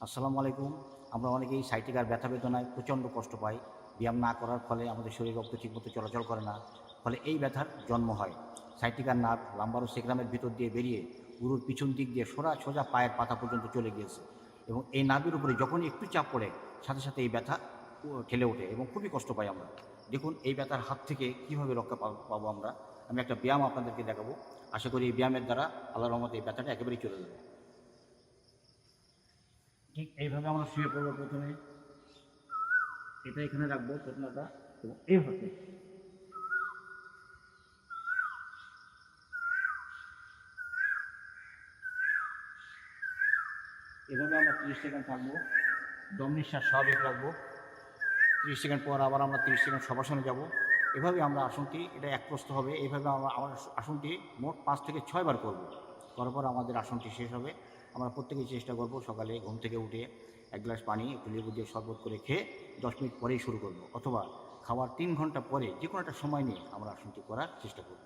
আসসালামু আলাইকুম। আমরা অনেকেই সাইটিকার ব্যথা বেদনায় প্রচণ্ড কষ্ট পাই। ব্যায়াম না করার ফলে আমাদের শরীর রক্ত ঠিকমতো চলাচল করে না। ফলে এই ব্যথার জন্ম হয়। সাইটিকার নার্ভ লাম্বারো সেগ্রামের ভিতর দিয়ে বেরিয়ে গুরুর পিছন দিক দিয়ে সোজা সোজা পায়ের পাতা পর্যন্ত চলে গিয়েছে এবং এই নার্ভের উপরে যখনই একটু চাপ পড়ে, সাথে সাথে এই ব্যথা ঠেলে ওঠে এবং খুবই কষ্ট পাই আমরা। দেখুন, এই ব্যথার হাত থেকে কীভাবে রক্ষা পাব- আমরা? আমি একটা ব্যায়াম আপনাদেরকে দেখাবো। আশা করি এই ব্যায়ামের দ্বারা আল্লাহ রহমতে এই ব্যথাটা একেবারেই চলে যাবে। ঠিক এইভাবে আমরা শুয়ে পড়ব প্রথমে। এটা এখানে রাখব ঘটনাটা এবং এইভাবে এভাবে আমরা তিরিশ সেকেন্ড থাকব। দম নিঃশ্বাস স্বাভাবিক রাখব। তিরিশ সেকেন্ড পর আবার আমরা তিরিশ সেকেন্ড সবাসনে যাব। এভাবে আমরা আসনটি, এটা এক প্রস্ত হবে এইভাবে আমরা আমার আসনটি মোট পাঁচ থেকে ছয়বার করব। করার পর আমাদের আসনটি শেষ হবে। আমরা প্রত্যেকেই চেষ্টা করব সকালে ঘুম থেকে উঠে এক গ্লাস পানি একটু লেবু দিয়ে শরবত করে খেয়ে দশ মিনিট পরেই শুরু করব। অথবা খাওয়ার তিন ঘণ্টা পরে যে কোনো একটা সময় নিয়ে আমরা আসনটি করার চেষ্টা করব।